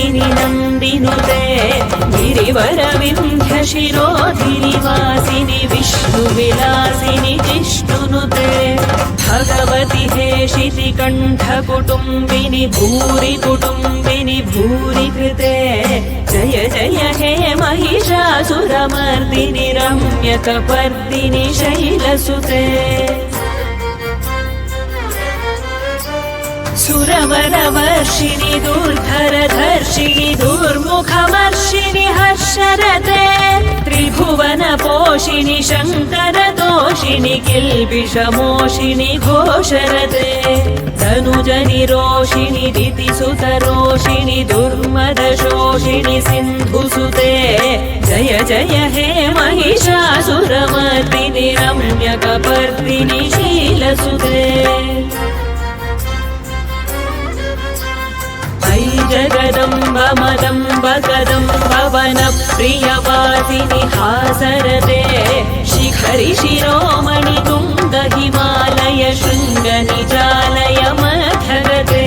నందిని నందినుతే గిరివర వింధ్య శిరోధినివాసిని విష్ణు విలాసిని జిష్ణునుతే. భగవతి హే శితికంఠ కుటుంబిని భూరి కుటుంబిని భూరి కృతే. జయ జయ హే మహిషాసురమర్దిని రమ్యకపర్దిని శైలసుతే. सुरवरवर्षिणि दुर्धरधर्षिणि दुर्मुखवर्षिणि हर्षरते त्रिभुवनपोषिणि शङ्करदोषिणि किल्बिषमोषिणि घोषरते तनुजनिरोषिणि दितिसुतरोषिणि दुर्मदशोषिणि सिन्धुसुते जय जय हे महिषासुरमर्दिनि रम्यकपर्दिनि शीलसुते ऐ जगदम्ब मदम्ब कदम्ब वनप्रियवासिनि हासरते शिखरि शिरोमणि तुङ्ग हिमालय शृङ्गनिजालय मथगते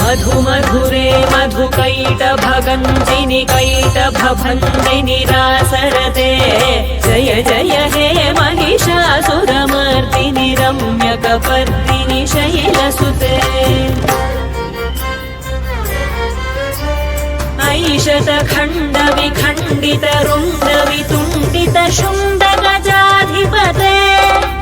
मधु मधुरे मधुकैटभगञ्जिनि कैटभभन्दिनि रासरते जय जय हे महिषासुरमर्दिनि रम्यकपर्दिनि शैलसुते ऐशतखण्ड विखण्डित रुण्ड वितुण्डित शुण्ड गजाधिपते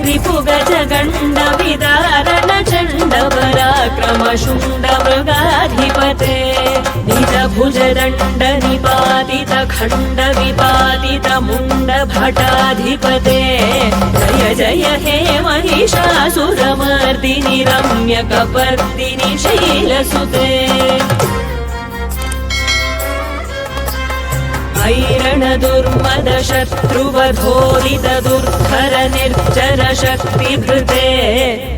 रिपुगज गण्ड विदारण चण्ड पराक्रम शुण्ड मृगाधिपते निज भुज दण्ड निपातित खण्ड विपातित मुण्ड भटाधिपते जय जय हे महिषासुरमर्दिनि रम्यकपर्दिनि शैलसुते ैरणदुर्मद शत्रुवधोरिदुर्धर निर्जर शक्तिभृते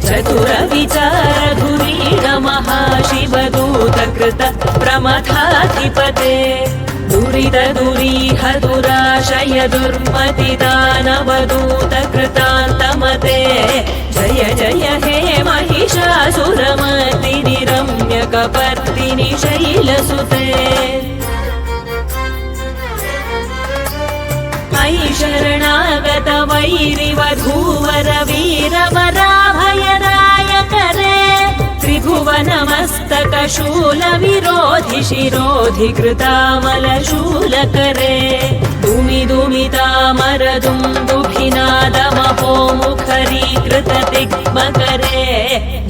चतुरविचारधुरीर महाशिवदूतकृत प्रमथातिपते दुरिदुरीह तु शय दुर्मतिदानवदूत कृतान्तमते जय जय हे महिषा सुरमतिनि शैलसुते। मयि शरणागत वैरिवधूवर वीरमराभय रायकरे त्रिभुवनमस्तकशूलविरोधिशिरोधि कृतामलशूलकरे धूमि धुमि तामरदुन्दुखिनादमपोमुखरीकृत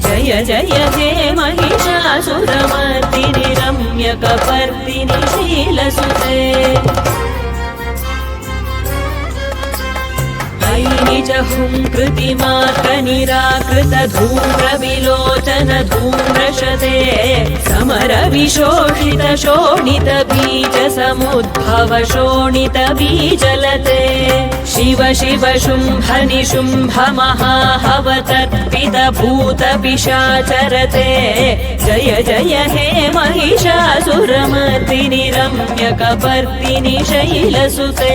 जय जय हे महिषासुरमर्दिनि रम्यकपर्दिनि शीलसुते निज हुंकृति मात निराकृत धूम्रशते समरविशोणित शोणित बीजसमुद्भव शोणित बीचलते शिव शिव शुम्भ निशुम्भमहाहवतर्पितभूतपिशाचरते जय जय हे महिषा सुरमति शैलसुते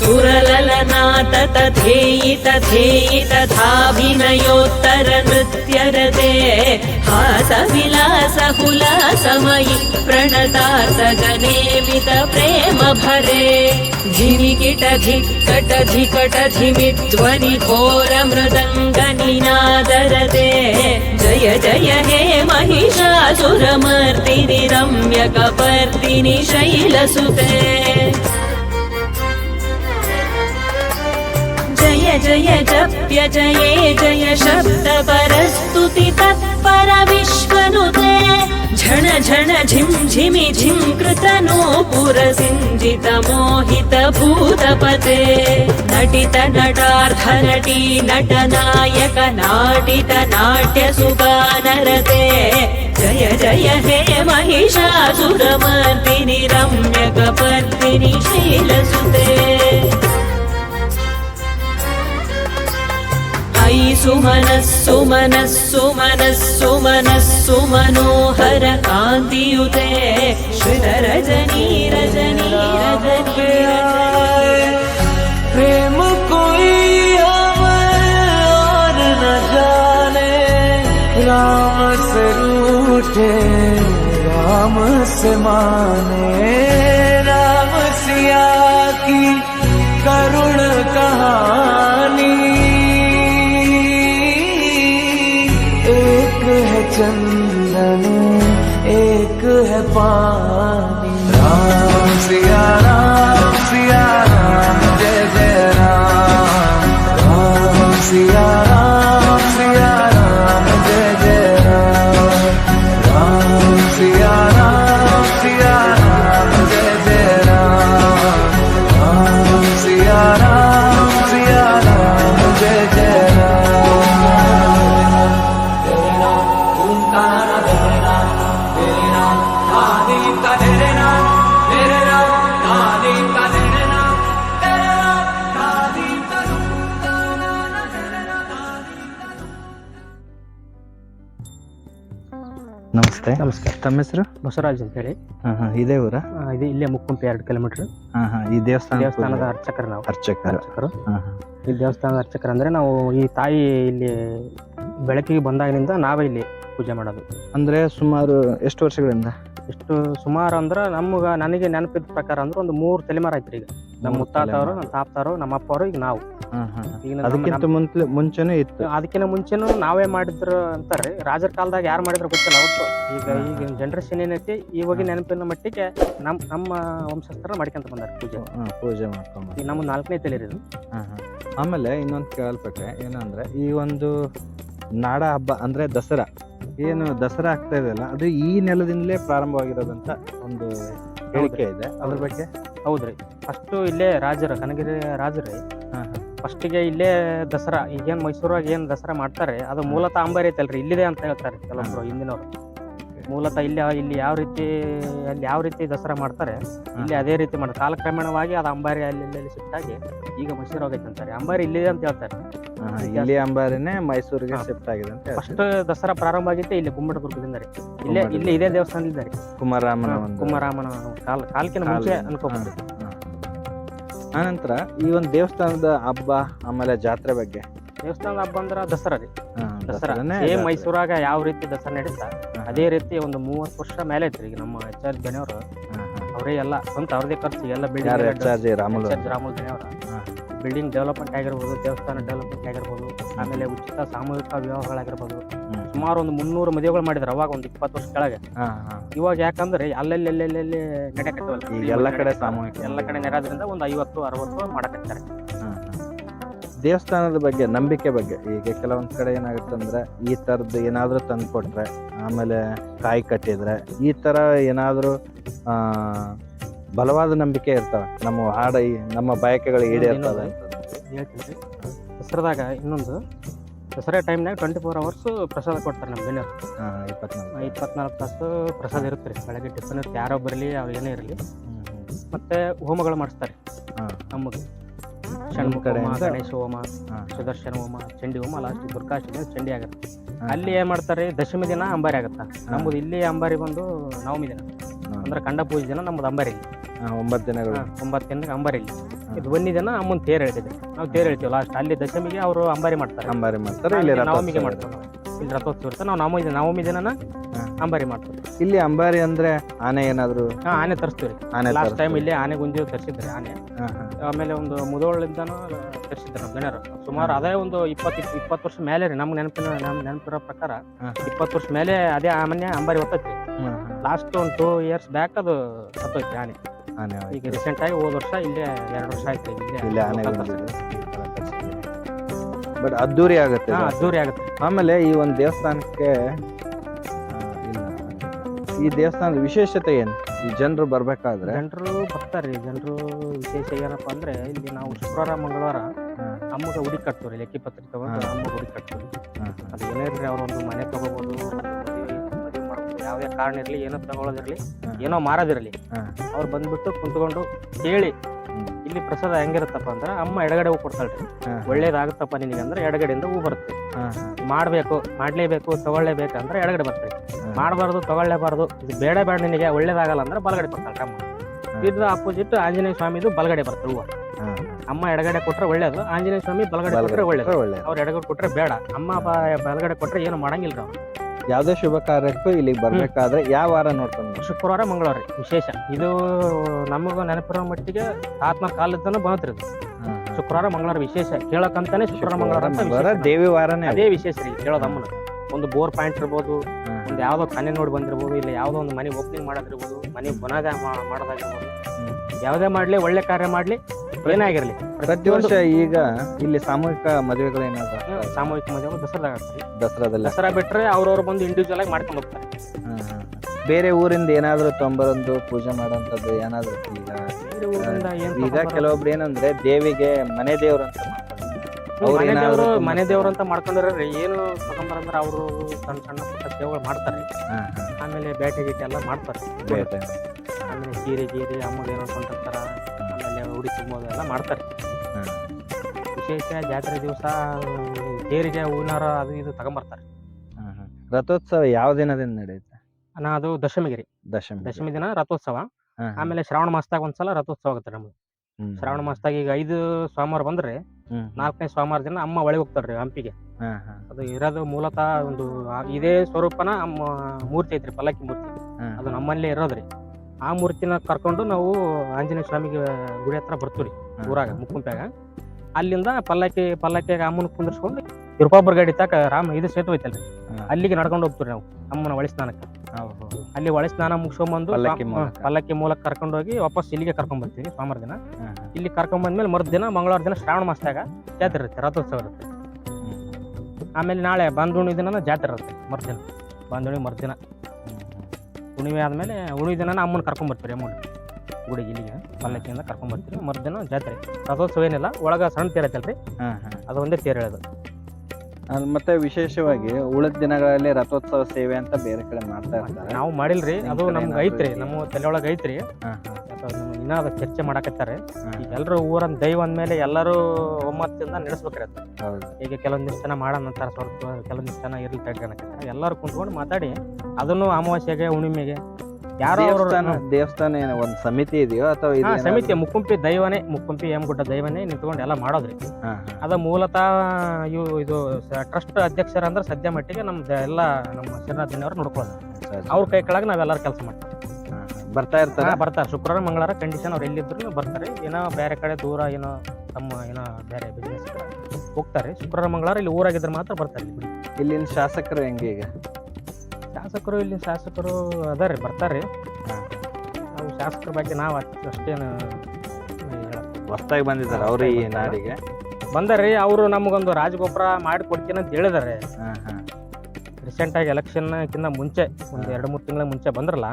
सुरललना तथेयि तथेयि तथाभिनयोत्तरनृत्यरते हासविलासकुलासमयि प्रणदास गणेमितप्रेम भदे झिरिकिटभिकटधिकटधि मि त्वनि घोरमृदङ्गनिनादरते जय जय हे महिषासुरमर्तिनि रम्यकपर्दिनि शैलसुते जय ज्य जये जय शब्दपरस्तुति तत्पर विश्वनुते झण झण झिं झिमि झिं कृत नो पुरसिञ्जित मोहित पूतपते नटित नटार्भरटी नटनायक नाटित नाट्य सुगानरते जय जय हे महिषासुरमर्दिनि रम्यकपर्दिनि शीलसुते। अयि सुमन सुमन सुमन सुमनः सुमनोहर कान्तियुते श्रितरजनी रजनी रजनी प्रेम कोई और न जाने, राम से रूठे, राम से माने। राम सिया की करुण कहानी चंदन एक है पानी राम सिया राम सिया राम जय जय राम राम सिया ತಮ್ಮ ಹೆಸರು? ಬಸವರಾಜ್ ಅಂತ ಹೇಳಿ ಹಾ ಇದೇ ಊರ? ಆ, ಇದು ಇಲ್ಲೇ ಮುಕ್ಕುಂಪಿ ಎರಡು ಕಿಲೋಮೀಟರ್. ಹಾ ಹಾ ಈ ದೇವಸ್ಥಾನ ದೇವಸ್ಥಾನದ ಅರ್ಚಕರು ನಾವು. ಅರ್ಚಕರು. ಅರ್ಚಕರು. ಹಾ ಹಾ. ಈ ದೇವಸ್ಥಾನದ ಅರ್ಚಕರು ಅಂದ್ರೆ ನಾವು ಈ ತಾಯಿ ಇಲ್ಲಿ ಬೆಳಕಿಗೆ ಬಂದಾಗಿನಿಂದ ನಾವೇ ಇಲ್ಲಿ ಪೂಜೆ ಮಾಡೋದು. ಅಂದ್ರೆ ಸುಮಾರು ಎಷ್ಟು ವರ್ಷಗಳಿಂದ? ಎಷ್ಟು ಸುಮಾರು ಅಂದ್ರೆ ನಮ್ಗ ನನಗೆ ನೆನಪಿದ ಪ್ರಕಾರ ಅಂದ್ರೆ ಒಂದು ಮೂರು ತಲೆಮಾರು ಆಯ್ತು ಈಗ ನಮ್ಮ ಮುತ್ತಾತ ಮುತ್ತಾತವರು ನಮ್ಮ ತಾಪ್ತಾರು ನಮ್ಮ ಅಪ್ಪವರು ಈಗ ನಾವು. ಈಗ ನಮ್ಮ- ಅದಕ್ಕಿಂತ ಮುಂಚೆ ಮುಂಚೆನೂ ಇತ್ತು. ಅದಕ್ಕಿಂತ ಮುಂಚೆನೂ ನಾವೇ ಮಾಡಿದ್ರು ಅಂತಾರೆ. ರಾಜರ ಕಾಲದಾಗ ಯಾರು ಮಾಡಿದ್ರು ಗೊತ್ತಿಲ್ಲ ಅವತ್ತು ಈಗ ಈಗ ಜನರೇಷನ್ ಏನೈತಿ ಇವಾಗಿನ ನೆನಪಿನ ಮಟ್ಟಿಗೆ ನಮ್ಮ ನಮ್ಮ ವಂಶಸ್ಥರ ಮಾಡ್ಕೊಂತ ಬಂದಾರೆ ಪೂಜೆ. ಹಾ, ಪೂಜೆ ಮಾಡ್ಕೊಂಡು ಈಗ ನಮ್ಮ ನಾಲ್ಕನೇ ತಲೆ ಇದು. ಹಾ ಹಾ. ಆಮೇಲೆ ಇನ್ನೊಂದು ಕೇಳಲ್ಪಟ್ಟೆ ಏನಂದ್ರೆ ಈ ಒಂದು ನಾಡ ಹಬ್ಬ ಅಂದ್ರೆ ದಸರಾ. ಏನು ದಸರಾ ಆಗ್ತಾ ಇದೆಯಲ್ಲ ಅದು ಈ ನೆಲದಿಂದಲೇ ಪ್ರಾರಂಭವಾಗಿರೋದಂತ ಒಂದು ಹೇಳಿಕೆ ಇದೆ. ಅದ್ರ ಬಗ್ಗೆ? ಹೌದ್ರಿ. ಫಸ್ಟ್ ಇಲ್ಲೇ ರಾಜರು ಕನಗಿರಿ ರಾಜರು. ಹಾ ಹಾ. ಫಸ್ಟಿಗೆ ಇಲ್ಲೇ ದಸರಾ ಈಗೇನು ಮೈಸೂರಾಗ ಏನು ದಸರಾ ಮಾಡ್ತಾರೆ ಅದು ಮೂಲತಃ ಅಂಬಾರಿ ಐತಲ್ರಿ ಇಲ್ಲಿದೆ ಅಂತ ಹೇಳ್ತಾರೆ ಕೆಲವೊಬ್ರು ಹಿಂದಿನವರು. ಮೂಲತಃ ಇಲ್ಲಿ ಇಲ್ಲಿ ಯಾವ ರೀತಿ ಅಲ್ಲಿ ಯಾವ ರೀತಿ ದಸರಾ ಮಾಡ್ತಾರೆ ಇಲ್ಲಿ ಅದೇ ರೀತಿ ಮಾಡ್ತಾರೆ. ಕಾಲಕ್ರಮೇಣವಾಗಿ ಅದು ಅಂಬಾರಿ ಅಲ್ಲಿ ಇಲ್ಲಿ ಇಲ್ಲಿ ಶಿಫ್ಟ್ ಆಗಿ ಈಗ ಮೈಸೂರು ಹೋಗೈತೆ ಅಂತಾರೆ ಅಂಬಾರಿ ಇಲ್ಲಿದೆ ಅಂತ ಹೇಳ್ತಾರೆ. ಇಲ್ಲಿ ಅಂಬಾರಿನೇ ಮೈಸೂರಿಗೆ. ಶಿಫ್ಟ್ ಆಗಿದೆ ಅಂತ ಫಸ್ಟ್ ದಸರಾ ಪ್ರಾರಂಭ ಆಗಿದ್ದೆ ಇಲ್ಲಿ ಗುಮ್ಮಟದುರ್ಗದಿಂದ ರೀ. ಇಲ್ಲೇ. ಇಲ್ಲಿ ಇದೇ ದೇವಸ್ಥಾನದಿಂದ ರೀ. ಕುಮಾರರಾಮನ ಒಂದು ಕಾಲ ಕಾಲ್ಕಿನ ಮುಂಚೆ ಅನ್ಕೋಬಹುದು ಆನಂತರ ಈ ಒಂದು ದೇವಸ್ಥಾನದ ಹಬ್ಬ ಆಮೇಲೆ ಜಾತ್ರೆ ಬಗ್ಗೆ. ದೇವಸ್ಥಾನದ ಹಬ್ಬ ಅಂದ್ರ ದಸರಾ ರೀ. ದಸರಾ. ಏ ಮೈಸೂರಾಗ ಯಾವ ರೀತಿ ದಸರಾ ನಡೀತಾ ಅದೇ ರೀತಿ ಒಂದು ಮೂವತ್ತು ವರ್ಷ ಮೇಲೆ ಐತ್ರಿ ಈಗ ನಮ್ಮ ಎಚ್ ಆರ್ ಹಾ. ಅವರೇ ಎಲ್ಲ ಸ್ವಂತ ಅವ್ರದೇ ಖರ್ಚು ಎಲ್ಲ ಬಿಡಿ ರಾಮುಲು ಹಾ. ಬಿಲ್ಡಿಂಗ್ ಡೆವಲಪ್ಮೆಂಟ್ ಆಗಿರ್ಬೋದು ದೇವಸ್ಥಾನ ಡೆವಲಪ್ಮೆಂಟ್ ಆಗಿರ್ಬೋದು ಆಮೇಲೆ ಉಚಿತ ಸಾಮೂಹಿಕ ವಿವಾಹಗಳಾಗಿರ್ಬೋದು. ಸುಮಾರು ಒಂದು ಮುನ್ನೂರು ಮದುವೆಗಳು ಮಾಡಿದ್ರು ಅವಾಗ ಒಂದು ಇಪ್ಪತ್ತು ವರ್ಷ ಕೆಳಗೆ. ಇವಾಗ ಯಾಕಂದ್ರೆ ಅಲ್ಲೆಲ್ಲಿ ಎಲ್ಲೆಲ್ಲಿ ನಡೆಕತ್ತವಲ್ಲ ಎಲ್ಲ ಕಡೆ ಸಾಮೂಹಿಕ. ಎಲ್ಲ ಕಡೆ ನೆರೆಯೋದ್ರಿಂದ ಒಂದು ಐವತ್ತು ಅರವತ್ತು ಮಾಡಕತ್ತಾರೆ. ದೇವಸ್ಥಾನದ ಬಗ್ಗೆ ನಂಬಿಕೆ ಬಗ್ಗೆ ಈಗ ಕೆಲವೊಂದು ಕಡೆ ಏನಾಗುತ್ತೆ ಅಂದ್ರೆ ಈ ತರದ್ದು ಏನಾದ್ರೂ ತಂದು ಕೊಟ್ರೆ ಆಮೇಲೆ ಕಾಯಿ ಕಟ್ಟಿದ್ರೆ ಈ ತರ ಏನಾದ್ರೂ ಆ ಬಲವಾದ ನಂಬಿಕೆ ಇರ್ತವೆ. ನಮ್ಮ ಹಾಡ ನಮ್ಮ ಬಯಕೆಗಳು ಈಡೇರ್ತವೆ. ಹೇಳ್ತೀನಿ. ದಸರಾದಾಗ ಇನ್ನೊಂದು ದಸರಾ ಟೈಮ್ನಾಗ ಟ್ವೆಂಟಿ ಫೋರ್ ಅವರ್ಸ್ ಪ್ರಸಾದ ಕೊಡ್ತಾರೆ ನಮ್ಮ ಹಾ, ಇಪ್ಪತ್ನಾಲ್ಕು. ಇಪ್ಪತ್ನಾಲ್ಕು ತಾಸು ಪ್ರಸಾದ ಇರುತ್ತೆ ರೀ. ಬೆಳಗ್ಗೆ ಟಿಫನ್ ಇರುತ್ತೆ. ಯಾರೋ ಬರಲಿ ಅವ್ರು ಏನೇ ಇರಲಿ. ಮತ್ತೆ ಹೋಮಗಳು ಮಾಡಿಸ್ತಾರೆ. ನಮಗೆ. ಷಣ್ಮುಖ ಹೋಮ ಗಣೇಶ ಹೋಮ ಸುದರ್ಶನ ಹೋಮ ಚಂಡಿ ಹೋಮ ಲಾಸ್ಟ್ ದುರ್ಗಾಷ್ಟಮಿ ಚಂಡಿ ಆಗುತ್ತೆ. ಅಲ್ಲಿ ಏನು ಮಾಡ್ತಾರೆ ದಶಮಿ ದಿನ ಅಂಬಾರಿ ಆಗುತ್ತೆ? ನಮ್ಮದು ಇಲ್ಲಿ ಅಂಬಾರಿ ಬಂದು ನವಮಿ ದಿನ. ಅಂದ್ರೆ ಕಂಡ ಪೂಜೆ ದಿನ ನಮ್ಮದು ಅಂಬಾರಿ. ಒಂಬತ್ತು ದಿನಗಳು. ಒಂಬತ್ತು ದಿನ ಅಂಬಾರಿ ಇಲ್ಲಿ. ಇದು ಬನ್ನಿ ದಿನ ಅಮ್ಮನ ತೇರು ಹೇಳ್ತಿದ್ದೆ ನಾವು ತೇರು ಹೇಳ್ತೀವಿ ಲಾಸ್ಟ್ ಅಲ್ಲಿ ದಶಮಿಗೆ ಅವರು ಅಂಬಾರಿ ಮಾಡ್ತಾರೆ. ಅಂಬಾರಿ ಮಾಡ್ತಾರೆ ಇಲ್ಲಿ ನವಮಿಗೆ ಮಾಡ್ತಾರೆ. ಇಲ್ಲಿ ರಥೋತ್ಸವ ಇರುತ್ತೆ. ನಾವು ನವಮಿ ನವಮಿ ದಿನನ ಅಂಬಾರಿ ಮಾಡ್ತೀವಿ. ಇಲ್ಲಿ ಅಂಬಾರಿ ಅಂದ್ರೆ ಆನೆ ಏನಾದ್ರು? ಹಾ ಆನೆ ತರಿಸ್ತೀವಿ. ಆನೆ ಲಾಸ್ಟ್ ಟೈಮ್ ಇಲ್ಲಿ ಆನೆ ಗುಂಜಿ ತರಿಸಿದ್ರೆ ಆನೆ. ಆಮೇಲೆ ಒಂದು ಮುದೋಳಿಂದನೂ ತರಿಸಿದ್ರು ನಮ್ಮ ಗಣ್ಯರು. ಸುಮಾರು ಅದೇ ಒಂದು ಇಪ್ಪತ್ತು ಇಪ್ಪತ್ತು ವರ್ಷ ಮೇಲೆ ರೀ ನಮ್ಗೆ ನೆನಪಿನ ನಮ್ ನೆನಪಿರೋ ಪ್ರಕಾರ. ಇಪ್ಪತ್ತು ವರ್ಷ ಮೇಲೆ ಅದೇ ಆಮನ್ಯ ಅಂಬಾರಿ ಹೊತ್ತೈತಿ. ಲಾಸ್ಟ್ ಒಂದು ಟೂ ಇಯರ್ಸ್ ಬ್ಯಾಕ್ ಅದು ಹೊತ್ತೈತಿ ಆನೆ. ಆನೆ ಈಗ ರೀಸೆಂಟ್ ಆಗಿ ಹೋದ ವರ್ಷ ಇಲ್ಲೇ ಎರಡು ವರ್ಷ ಆಯ್ತು ಇಲ್ಲೇ ಇಲ್ಲಿ ಆನೆ ಬಟ್ ಅದ್ದೂರಿ ಆಗುತ್ತೆ ಹಾ. ಅದ್ದೂರಿ ಆಗುತ್ತೆ. ಆಮೇಲೆ ಈ ಒಂದು ದೇವಸ್ಥಾನಕ್ಕೆ ಈ ದೇವಸ್ಥಾನದ ವಿಶೇಷತೆ ಏನು? ಈ ಜನರು ಬರ್ಬೇಕಾದ್ರೆ? ಜನರು ಬರ್ತಾರೆ ಜನರು ವಿಶೇಷ ಏನಪ್ಪ ಅಂದ್ರೆ ಇಲ್ಲಿ ನಾವು ಶುಕ್ರವಾರ ಮಂಗಳವಾರ ಅಮ್ಮಗ ಉಡಿ ಕಟ್ತೀವಿ ಲೆಕ್ಕಿ ಪತ್ರಿಕೆ ತಗೊಂಡು. ಅಮ್ಮಗೆ ಉಡಿ ಕಟ್ತೀವಿ ಅದು ಏನೇ ಇರಲಿ ಅವ್ರ ಒಂದು ಮನೆ ತಗೋಬೋದು ಯಾವುದೇ ಕಾರಣ ಇರಲಿ ಏನೋ ತಗೊಳ್ಳೋದಿರಲಿ. ಏನೋ ಮಾರೋದಿರಲಿ. ಅವ್ರು ಬಂದ್ಬಿಟ್ಟು ಕುಂತ್ಕೊಂಡು ಕೇಳಿ ಇಲ್ಲಿ ಪ್ರಸಾದ ಹೆಂಗಿರುತ್ತಪ್ಪ ಅಂದ್ರೆ ಅಮ್ಮ ಎಡಗಡೆ ಹೂ. ಕೊಡ್ತಾಳ್ರಿ. ಒಳ್ಳೇದಾಗುತ್ತಪ್ಪ ನಿನಗೆ ಅಂದ್ರೆ ಎಡಗಡೆಯಿಂದ ಹೂ ಬರುತ್ತೆ. ಮಾಡಬೇಕು ಮಾಡಲೇಬೇಕು ತಗೊಳ್ಳೇಬೇಕು ಅಂದ್ರೆ ಎಡಗಡೆ ಬರ್ತೀವಿ. ಮಾಡಬಾರ್ದು ತಗೊಳ್ಳೇಬಾರ್ದು ಇದು ಬೇಡ ಬೇಡ ನಿನಗೆ ಒಳ್ಳೇದಾಗಲ್ಲ ಅಂದ್ರೆ ಬಲಗಡೆ ಬರ್ತಾಳೆ ಅಮ್ಮ. ಇದು ಅಪೋಸಿಟ್ ಆಂಜನೇಯ ಸ್ವಾಮಿದು ಬಲಗಡೆ ಬರ್ತದೆ ಹೂವು. ಅಮ್ಮ ಎಡಗಡೆ ಕೊಟ್ರೆ ಒಳ್ಳೇದು ಆಂಜನೇಯ ಸ್ವಾಮಿ ಬಲಗಡೆ ಕೊಟ್ರೆ ಒಳ್ಳೇದು. ಅವ್ರು ಎಡಗಡೆ ಕೊಟ್ರೆ ಬೇಡ. ಅಮ್ಮ ಬಲಗಡೆ ಕೊಟ್ರೆ ಏನು ಮಾಡಂಗಿಲ್ಲ ಯಾವುದೇ ಶುಭ ಕಾರ್ಯಕ್ಕೂ ಇಲ್ಲಿಗೆ ಬರ್ಬೇಕಾದ್ರೆ ಯಾವ ವಾರ ನೋಡ್ಕೊಂಡು ಶುಕ್ರವಾರ ಮಂಗಳವಾರ ರೀ. ವಿಶೇಷ. ಇದು ನಮಗೂ ನೆನಪಿರೋ ಮಟ್ಟಿಗೆ ಆತ್ಮ ಕಾಲದನ ಬಂತ್ರಿ ಇದು. ಶುಕ್ರವಾರ ಮಂಗಳವಾರ ವಿಶೇಷ. ಕೇಳಕ್ಕಂತಾನೆ ಶುಕ್ರವಾರ ಮಂಗಳವಾರ ಅಂತ ವಿಶೇಷ. ದೇವಿ ವಾರನೇ ಅದೇ ವಿಶೇಷ ರೀ. ಕೇಳೋದಮ್ಮನ ಒಂದು ಬೋರ್ ಪಾಯಿಂಟ್ ಇರ್ಬೋದು ಒಂದು ಯಾವ್ದೋ ಕನ್ನೆ ನೋಡಿ ಬಂದಿರ್ಬೋದು ಇಲ್ಲ ಯಾವ್ದೋ ಒಂದು ಮನೆ ಓಪನಿಂಗ್ ಮಾಡೋದಿರ್ಬೋದು ಮನೆ ಬುನಾದ ಮಾ- ಮಾಡೋದಾಗಿರ್ಬೋದು. ಯಾವುದೇ ಮಾಡಲಿ ಒಳ್ಳೆ ಕಾರ್ಯ ಮಾಡ್ಲಿ. ಏನೇ ಆಗಿರಲಿ. ಪ್ರತಿ ವರ್ಷ ಈಗ ಇಲ್ಲಿ ಸಾಮೂಹಿಕ ಮದುವೆಗಳು ಏನಾದ್ರು ಸಾಮೂಹಿಕ ಮದುವೆ ದಸರಾದಾಗ ಆಗ್ತದೆ ದಸರಾದಲ್ಲಿ. ದಸರಾ ಬಿಟ್ರೆ ಅವ್ರವ್ರು ಬಂದು ಇಂಡಿವಿಜುವಲ್ ಆಗಿ ಮಾಡ್ಕೊಂಡು ಹೋಗ್ತಾರೆ. ಬೇರೆ ಊರಿಂದ ಏನಾದ್ರು ತೊಂಬರಂದು ಪೂಜೆ ಮಾಡೋಂಥದ್ದು ಏನಾದ್ರು ಈಗ? ಈಗ ಕೆಲವೊಬ್ರು ಏನಂದ್ರೆ ದೇವಿಗೆ ಮನೆ ದೇವ್ರು ಅಂತ ಮನೆ ದೇವರು ಮನೆ ದೇವ್ರು ಅಂತ ಮಾಡ್ಕೊಂಡಿರ್ರಿ ಏನು ತಗೊಂಬರಂದ್ರೆ ಅವರು ಸಣ್ಣ ಸಣ್ಣ ಪುಟ್ಟ ಮಾಡ್ತಾರೆ. ಆಮೇಲೆ ಬೇಟೆ ಗೀಟೆ ಎಲ್ಲ ಮಾಡ್ತಾರೆ. ಆಮೇಲೆ ಸೀರೆ ಗೀರೆ ಅಮ್ಮಗೆ ಏನೋ ಕೊಂಡಿರ್ತಾರ ಉಡಿ ತುಂಬೋದು ಎಲ್ಲ ಮಾಡ್ತಾರೆ ವಿಶೇಷ ಜಾತ್ರೆ ದಿವಸ ತೇರಿಗೆ ಹೂವಿನಾರ ಅದು ಇದು ತಗೊಂಬರ್ತಾರೆ. ರಥೋತ್ಸವ ಯಾವ ದಿನದಿಂದ ನಡೆಯುತ್ತೆ? ನಾ ಅದು ದಶಮಿಗಿರಿ. ದಶಮಿ ದಶಮಿ ದಿನ ರಥೋತ್ಸವ. ಆಮೇಲೆ ಶ್ರಾವಣ ಮಾಸದಾಗ ಒಂದ್ಸಲ ರಥೋತ್ಸವ ಆಗುತ್ತೆ ನಮ್ಗೆ. ಶ್ರಾವಣ ಮಾಸದಾಗ ಈಗ ಐದು ಸೋಮವಾರ ಬಂದ್ರೆ. ನಾಲ್ಕನೇ ಸೋಮವಾರ ದಿನ ಅಮ್ಮ ಒಳಗೆ ಹೋಗ್ತಾರ್ರಿ ಹಂಪಿಗೆ. ಅದು ಇರೋದು ಮೂಲತಃ ಒಂದು ಇದೇ ಸ್ವರೂಪನ ಅಮ್ಮ ಮೂರ್ತಿ ಐತ್ರಿ ಪಲ್ಲಕ್ಕಿ ಮೂರ್ತಿ. ಅದು ನಮ್ಮಲ್ಲೇ ಇರೋದ್ರಿ. ಆ ಮೂರ್ತಿನ ಕರ್ಕೊಂಡು ನಾವು ಆಂಜನೇಯ ಸ್ವಾಮಿಗೆ ಗುಡಿ ಹತ್ರ ಬರ್ತೀವಿ. ಊರಾಗ ಮುಕ್ಕುಂಪ್ಯಾಗ ಅಲ್ಲಿಂದ ಪಲ್ಲಕ್ಕಿ ಪಲ್ಲಕ್ಕಿಯಾಗ ಅಮ್ಮನ ಕುಂದರ್ಸ್ಕೊಂಡು ತಿರುಪಾಪುರ ಗಾಡಿ ತಕ ರಾಮ ಇದು ಸೇತುವೆ ಐತಲ್ರಿ. ಅಲ್ಲಿಗೆ ನಡ್ಕೊಂಡು ಹೋಗ್ತೀವಿ ನಾವು ಅಮ್ಮನ ಒಳಿ ಸ್ನಾನಕ್ಕೆ. ಅಲ್ಲಿ ಒಳಿ ಸ್ನಾನ ಮುಗಿಸ್ಕೊಂಬಂದು ಪಲ್ಲಕ್ಕಿ ಮೂಲಕ. ಕರ್ಕೊಂಡು ಹೋಗಿ ವಾಪಸ್ ಇಲ್ಲಿಗೆ ಕರ್ಕೊಂಡ್ ಬರ್ತೀವಿ ಸೋಮವಾರ ದಿನ. ಇಲ್ಲಿ ಕರ್ಕೊಂಡ್ ಬಂದ್ಮೇಲೆ ಮರುದಿನ ಮಂಗಳವಾರ ದಿನ ಶ್ರಾವಣ ಮಾಸದಾಗ ಜಾತ್ರೆ ಇರುತ್ತೆ ರಥೋತ್ಸವ ಇರುತ್ತೆ ಆಮೇಲೆ ನಾಳೆ ಬಾಂಧುಣಿ ದಿನ ಜಾತ್ರೆ ಇರುತ್ತೆ ಮರುದಿನ ಬಾಂಧುಣಿ ಮರುದಿನ ಹುಣಿಮೆ ಆದಮೇಲೆ ಉಣಿ ದಿನ ಅಮ್ಮನ ಕರ್ಕೊಂಬರ್ತೀರಿ ಅಮ್ಮನ ಗುಡಿಗೆ ಇಲ್ಲಿಗೆ ಪಲ್ಲಕ್ಕಿಯಿಂದ ಕರ್ಕೊಂಬರ್ತೀರಿ ಮರುದಿನ ಜಾತ್ರೆ. ರಥೋತ್ಸವ ಏನಿಲ್ಲ ಒಳಗೆ ಸಣ್ಣ ತೇರ ಐತಲ್ರಿ? ಹಾ, ಹಾ. ಅದು ಒಂದೇ ತೇರ್ ಹೇಳೋದು. ಅದು ಮತ್ತೆ ವಿಶೇಷವಾಗಿ ಉಳಿದ ದಿನಗಳಲ್ಲಿ ರಥೋತ್ಸವ ಸೇವೆ ಅಂತ ಬೇರೆ ಕಡೆ ಮಾಡ್ತಾ ಇರ್ತಾರೆ. ನಾವು ಮಾಡಿಲ್ರಿ ಅದು ನಮ್ಗೆ ಐತ್ರಿ ನಮ್ಮ ನಮ್ಮ ಒಳಗೆ ಐತ್ರಿ. ಇನ್ನ ಅದು ಚರ್ಚೆ ಮಾಡಕತ್ತಾರೆ. ಈಗ ಎಲ್ಲರೂ ಊರನ್ ದೈವ ಅಂದ್ಮೇಲೆ ಎಲ್ಲರೂ ಒಮ್ಮತ್ತಿಂದ ನಡೆಸ್ಬೇಕ್ರಿ ಅದು ಈಗ ಕೆಲವೊಂದಿಷ್ಟು ಜನ ಮಾಡೋಣ ಅಂತಾರೆ ಸ್ವಲ್ಪ ಕೆಲವೊಂದಿಷ್ಟು ಜನ ಇರ್ಲಿ ತಡ್ರಿ ಅನ್ನಕತ್ತಾರೆ ಎಲ್ಲರೂ ಕುಂತ್ಕೊಂಡು ಮಾತಾಡಿ ಅದನ್ನು ಅಮಾವಾಸ್ಯೆಗೆ ಹುಣ್ಣಿಮೆಗೆ ಯಾರೋ ಅವರು ದೇವಸ್ಥಾನ ದೇವಸ್ಥಾನ ಏನು ಒಂದ್ ಸಮಿತಿ ಇದೆಯೋ ಅಥವಾ ಇದು ಏನಾದ್ರು- ಸಮಿತಿ ಮುಕ್ಕುಂಪಿ ದೈವನೇ ಮುಕ್ಕುಂಪಿ ಗುಡ್ಡ ದೈವನೇ ನಿಂತ್ಕೊಂಡು ಎಲ್ಲ ಮಾಡೋದ್ರಿ ಹಾ, ಹಾ. ಅದ ಮೂಲತಃ ಇವು ಇದು ಟ್ರಸ್ಟ್ ಅಧ್ಯಕ್ಷರ ಅಂದ್ರೆ ಸದ್ಯ ಮಟ್ಟಿಗೆ ನಮ್ದು ಎಲ್ಲ ನಮ್ಮ ಶರಣಾರ್ಥಿನವ್ರು ನೋಡ್ಕೊಳ್ಳೋದು ಸರಿ. ಅವ್ರ ಕೈ ಕೆಳಗೆ ನಾವೆಲ್ಲರೂ ಕೆಲಸ ಮಾಡ್ತೀವಿ. ಬರ್ತಾ ಇರ್ತಾರೆ ಬರ್ತಾರೆ. ಶುಕ್ರವಾರ ಮಂಗಳವಾರ ಕಂಡೀಷನ್ ಅವ್ರು ಎಲ್ಲಿದ್ರು ಬರ್ತಾರೆ. ಏನೋ ಬೇರೆ ಕಡೆ ದೂರ ಏನೋ ತಮ್ಮ ಏನೋ ಬೇರೆ ಬಿಸ್ನೆಸ್ ಹೋಗ್ತಾರೆ. ಶುಕ್ರವಾರ ಮಂಗಳವಾರ ಇಲ್ಲಿ ಊರಾಗಿದ್ರೆ ಮಾತ್ರ ಬರ್ತಾರೆ. ಇಲ್ಲಿನ ಶಾಸಕರು ಹೆಂಗೆ ಈಗ? ಶಾಸಕರು ಇಲ್ಲಿ ಶಾಸಕರು ಅದಾರೆ ಬರ್ತಾರೆ. ನಾವು ಶಾಸಕರ ಬಗ್ಗೆ ನಾವು ಅಷ್ಟೇನು ಹೊಸ್ತಾಗಿ ಬಂದಿದ್ದಾರೆ ಅವರು ಈ ನಾಡಿಗೆ? ಬಂದಾರ್ರಿ ಅವರು ನಮಗೊಂದು ರಾಜಗೊಬ್ಬರ ಮಾಡಿ ಕೊಡ್ತೀನಿ ಅಂತ ಹೇಳಿದಾರೆ. ರೀಸೆಂಟಾಗಿ ಎಲೆಕ್ಷನ್ಕಿಂತ ರೀಸೆಂಟ್ ಆಗಿ ಎಲೆಕ್ಷನ್ ಕಿಂತ ಮುಂಚೆ ಒಂದು ಎರಡು ಮೂರು ತಿಂಗಳ ಮುಂಚೆ ಬಂದ್ರಲ್ಲ?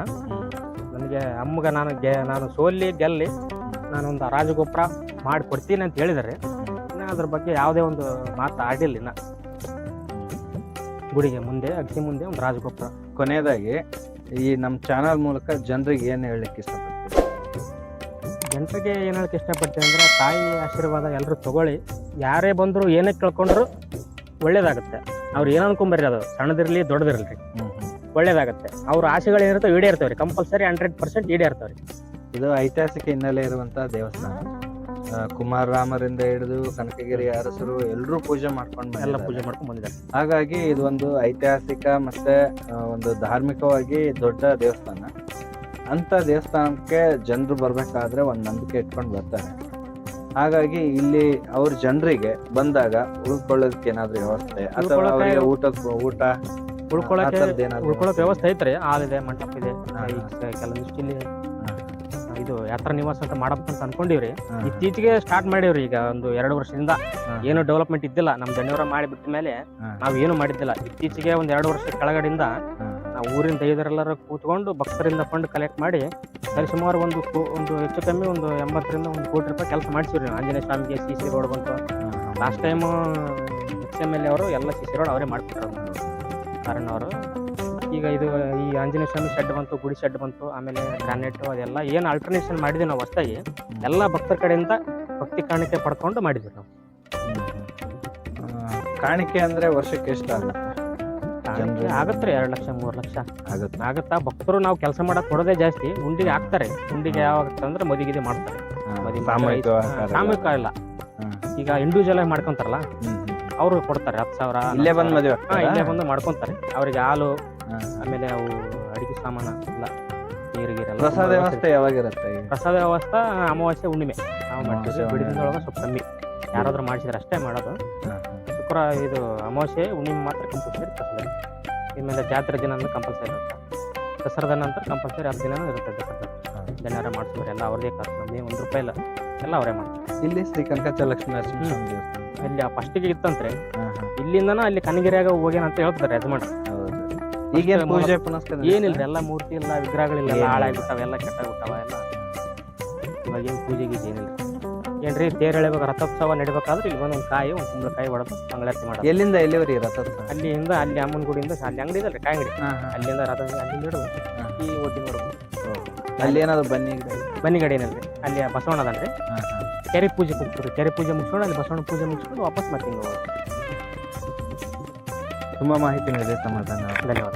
ನನಗೆ ಅಮ್ಮಗೆ ನಾನು ಗೆ ನಾನು ಸೋಲಿ ಗೆಲ್ಲಿ ನಾನೊಂದು ರಾಜಗೊಬ್ಬರ ಮಾಡಿ ಕೊಡ್ತೀನಿ ಅಂತ ಹೇಳಿದರೆ. ಇನ್ನು ಅದ್ರ ಬಗ್ಗೆ ಯಾವುದೇ ಒಂದು ಮಾತು ಆಡಿಲ್ಲ ಇನ್ನು. ಗುಡಿಗೆ ಮುಂದೆ ಅಗ್ನಿ ಮುಂದೆ ಒಂದು ರಾಜಗೊಬ್ಬರ ಕೊನೆಯದಾಗಿ ಈ ನಮ್ಮ ಚಾನಲ್ ಮೂಲಕ ಜನರಿಗೆ ಏನು ಹೇಳಲಿಕ್ಕೆ ಇಷ್ಟಪಡ್ತೀವಿ ಜನರಿಗೆ ಏನು ಹೇಳಕ್ಕೆ ಇಷ್ಟಪಡ್ತೀನಿ ಅಂದ್ರೆ ತಾಯಿ ಆಶೀರ್ವಾದ ಎಲ್ಲರೂ ತಗೊಳ್ಳಿ. ಯಾರೇ ಬಂದರೂ ಏನೇ ಕೇಳ್ಕೊಂಡ್ರು ಒಳ್ಳೇದಾಗುತ್ತೆ. ಅವ್ರು ಏನು ಅನ್ಕೊಂಬರ್ರಿ ಅದು ಸಣ್ಣದಿರಲಿ ದೊಡ್ಡದಿರಲಿ. ಒಳ್ಳೇದಾಗುತ್ತೆ. ಅವ್ರ ಆಸೆಗಳು ಏನಿರ್ತವೆ ಈಡೇರ್ತವೆ ರೀ ಕಂಪಲ್ಸರಿ ಹಂಡ್ರೆಡ್ ಪರ್ಸೆಂಟ್ ಈಡೇರ್ತವೆ ರೀ ಇದು ಐತಿಹಾಸಿಕ ಹಿನ್ನೆಲೆ ಇರುವಂತಹ ದೇವಸ್ಥಾನ. ಕುಮಾರ ರಾಮರಿಂದ ಹಿಡಿದು ಕನಕಗಿರಿ ಅರಸರು ಎಲ್ಲರೂ ಪೂಜೆ ಮಾಡ್ಕೊಂಡು ಎಲ್ಲ ಪೂಜೆ ಮಾಡ್ಕೊಂಡು ಬಂದಿದ್ದಾರೆ. ಹಾಗಾಗಿ ಇದು ಒಂದು ಐತಿಹಾಸಿಕ ಮತ್ತೆ ಆ, ಒಂದು ಧಾರ್ಮಿಕವಾಗಿ ದೊಡ್ಡ ದೇವಸ್ಥಾನ. ಅಂತ ದೇವಸ್ಥಾನಕ್ಕೆ ಜನರು ಬರ್ಬೇಕಾದ್ರೆ ಒಂದು ನಂಬಿಕೆ ಇಟ್ಕೊಂಡು ಬರ್ತಾರೆ. ಹಾಗಾಗಿ ಇಲ್ಲಿ ಅವ್ರ ಜನರಿಗೆ ಬಂದಾಗ ಉಳ್ಕೊಳ್ಳೋದಕ್ಕೆ ಏನಾದ್ರೂ ವ್ಯವಸ್ಥೆ ಅಥವಾ ಉಳ್ಕೊಳ್ಳೋಕೆ- ಅವರಿಗೆ ಊಟ ಊಟ ಉಳ್ಕೊಳಕ್ಕೆ ಉಳ್ಕೊಳಕ್ಕೆ ವ್ಯವಸ್ಥೆ ಐತ್ರಿ. ಆದಿದೆ ಮಂಟಪ ಇದೆ. ಕೆಲವೊಂದಿಷ್ಟು ಇಲ್ಲಿ ಇದು ಯಾತ್ರಾ ನಿವಾಸ ಅಂತ ಮಾಡಬೇಕು ಅಂತ ಅನ್ಕೊಂಡಿವ್ರಿ ಇತ್ತೀಚೆಗೆ ಸ್ಟಾರ್ಟ್ ಮಾಡಿವ್ರಿ ಈಗ ಒಂದು ಎರಡು ವರ್ಷದಿಂದ. ಏನು ಡೆವಲಪ್ಮೆಂಟ್ ಇದ್ದಿಲ್ಲ. ನಮ್ ದಣಿಯವರ ಮಾಡಿ ಬಿಟ್ಟ ಮೇಲೆ ನಾವು ಏನು ಮಾಡಿದ್ದಿಲ್ಲ. ಇತ್ತೀಚೆಗೆ ಒಂದ್ ಎರಡು ವರ್ಷ ಕೆಳಗಡೆಯಿಂದ ನಾವು ಊರಿನ ಐದರೆಲ್ಲರೂ ಕೂತ್ಕೊಂಡು ಭಕ್ತರಿಂದ ಫಂಡ್ ಕಲೆಕ್ಟ್ ಮಾಡಿ ಸರಿ ಸುಮಾರು ಒಂದು ಒಂದು ಹೆಚ್ಚು ಕಮ್ಮಿ ಒಂದು ಎಂಬತ್ತರಿಂದ ಒಂದು ಕೋಟಿ ರೂಪಾಯಿ ಕೆಲಸ ಮಾಡಿಸಿವ್ರಿ ನಾವು. ಆಂಜನೇಯ ಸ್ವಾಮಿಗೆ ಸಿ ಸಿ ರೋಡ್ ಬಂತು. Last time H M L A ಅವರು ಎಲ್ಲ ಸಿ ಸಿ ರೋಡ್ ಅವರೇ ಮಾಡಿಕೊಟ್ರು. ಕಾರಣ ಅವರು ಈಗ ಇದು ಈ ಆಂಜನೇಯ ಸ್ವಾಮಿ ಶೆಡ್ ಬಂತು ಗುಡಿ ಶೆಡ್ ಬಂತು ಆಮೇಲೆ ಗ್ರಾನೈಟು ಅದೆಲ್ಲ ಏನು ಆಲ್ಟರ್ನೇಷನ್ ಮಾಡಿದ್ವಿ ನಾವು ಹೊಸ್ದಾಗಿ ಎಲ್ಲ ಭಕ್ತರ ಕಡೆಯಿಂದ ಭಕ್ತಿ ಕಾಣಿಕೆ ಪಡ್ಕೊಂಡು ಮಾಡಿದ್ವಿ ನಾವು. ಕಾಣಿಕೆ ಅಂದ್ರೆ ವರ್ಷಕ್ಕೆ ಎಷ್ಟು ಆಗುತ್ತೆ? ಕಾಣಿಕೆ ಆಗತ್ತೆ ರೀ ಎರಡು ಲಕ್ಷ ಮೂರು ಲಕ್ಷ. ಆಗುತ್ತೆ. ಆಗತ್ತಾ? ಭಕ್ತರು ನಾವು ಕೆಲಸ ಮಾಡಕ್ ಕೊಡೋದೇ ಜಾಸ್ತಿ ಉಂಡಿಗೆ ಹಾಕ್ತಾರೆ. ಉಂಡಿಗೆ ಯಾವಾಗ ಅಂದರೆ ಮದುವೆಗೆ ಮಾಡ್ತಾರೆ. ಮದುವೆ ಸಾಮೂಹಿಕ ಇಲ್ಲ. ಈಗ ಇಂಡಿವಿಜುವಲ್ ಆಗಿ ಮಾಡ್ಕೊಂತಾರಲ್ಲ ಅವರು ಕೊಡ್ತಾರೆ ಹತ್ತು ಸಾವಿರ ಇಲ್ಲೇ ಬಂದು ಮದುವೆ ಹಾಂ ಇಲ್ಲೇ ಬಂದು ಮಾಡ್ಕೊಂತಾರೆ. ಅವ್ರಿಗೆ ಹಾಲು ಆಮೇಲೆ ಅವು ಅಡಿಗೆ ಸಾಮಾನು ಎಲ್ಲ ನೀರು ಗೀರೆಲ್ಲ ಪ್ರಸಾದ ವ್ಯವಸ್ಥೆ ಯಾವಾಗಿರುತ್ತೆ? ಪ್ರಸಾದ ವ್ಯವಸ್ಥೆ ಅಮಾವಾಸ್ಯೆ ಹುಣ್ಣಿಮೆ. ನಾವು ಮಾಡ್ತೀವಿ. ಬಿಡಿದಿನೊಳಗೆ ಸ್ವಲ್ಪ ಕಮ್ಮಿ. ಯಾರಾದ್ರೂ ಮಾಡಿಸಿದ್ರೆ ಅಷ್ಟೇ ಮಾಡೋದು. ಶುಕ್ರ ಇದು ಅಮಾವಾಸ್ಯೆ ಹುಣ್ಣಿಮೆ ಮಾತ್ರ ಕಂಪಲ್ಸರಿ ಪ್ರಸಾದ. ಇನ್ಮೇಲೆ ಜಾತ್ರೆ ದಿನ ಅಂದ್ರೆ ಕಂಪಲ್ಸರಿ ಇರುತ್ತೆ. ದಸರಾದ ನಂತರ ಕಂಪಲ್ಸರಿ ಹತ್ತು ದಿನ ಇರುತ್ತೆ ದಸರಾ ಮಾಡ್ತಾರೆ ಜನರ ಮಾಡಿಸಿದ್ರೆ ಎಲ್ಲ ಅವ್ರದೇ ಖರ್ಚು ನಮ್ಗೆ ಒಂದು ರೂಪಾಯಿ ಇಲ್ಲ ಎಲ್ಲ ಅವರೇ ಮಾಡ್ತಾರೆ. ಇಲ್ಲಿ ಶ್ರೀ ಕನಕಚಲಕ್ಷ್ಮಿ ದೇವಸ್ಥಾನ. ಅಲ್ಲಿ ಆ ಫಸ್ಟಿಗೆ ಇತ್ತಂತ್ರಿ ಇಲ್ಲಿಂದನ ಅಲ್ಲಿ ಕನಗಿರಿಯಾಗ ಹೋಗ್ಯಾನ ಅಂತ ಹೇಳ್ತಾರೆ ಯಜಮಾನ ಹೌದು. ಈಗೇನ್ ಪೂಜೆ ಏನಿಲ್ಲ ಎಲ್ಲ ಮೂರ್ತಿ ಇಲ್ಲ ವಿಗ್ರಹಗಳಿಲ್ಲ ಎಲ್ಲ. ಹಾಳಾಗ್ಬಿಟ್ಟಾವ ಎಲ್ಲ ಕೆಟ್ಟಾಗ್ಬಿಟ್ಟಾವ ಎಲ್ಲ. ಇವಾಗ ಏನು ಪೂಜೆಗೆ ಏನಿಲ್ಲ. ಏನ್ರಿ ತೇರ್ ಎಳಿಬೇಕು ರಥೋತ್ಸವ ನಡಿಬೇಕಾದ್ರೆ ಇಲ್ಲಿ ಬಂದು ಒಂದು ಕಾಯಿ ಒಂದು ಕುಂಬಳಕಾಯಿ ಹೊಡೆದು ಮಂಗಳಾರತಿ ಮಾಡೋದು. ಎಲ್ಲಿಂದ ಎಲ್ಲಿವರಿ ರಥೋತ್ಸವ? ಅಲ್ಲಿಂದ ಅಲ್ಲಿ ಅಮ್ಮನ ಗುಡಿಯಿಂದ ಅಲ್ಲಿ ಅಂಗಡಿ ಇದಲ್ರಿ ಕಾಯಿ ಅಂಗಡಿ. ಅಲ್ಲಿಂದ ರಥ ಅಲ್ಲಿಂದ ಹಿಡಿದು ಈ ಓದಿನವರೆಗೂ ಅಲ್ಲಿ ಏನಾದ್ರು ಬನ್ನಿ ಗಿಡ? ಇದೆ? ಬನ್ನಿ ಗಡಿ ಏನಲ್ರಿ ಅಲ್ಲಿ ಬಸವಣ್ಣ ಅದನ್ರಿ. ಕೆರೆ ಪೂಜೆ ಮುಗಿಸ್ರಿ ಕೆರೆ ಪೂಜೆ ಮುಗಿಸ್ಕೊಂಡು ಅಲ್ಲಿ ಬಸವಣ್ಣ ಪೂಜೆ ಮುಗಿಸ್ಕೊಂಡು ವಾಪಸ್ ಮತ್ತೆ ತುಂಬ ಮಾಹಿತಿ ನೀಡಿದೆ ಸಮಾಧಾನ ಧನ್ಯವಾದ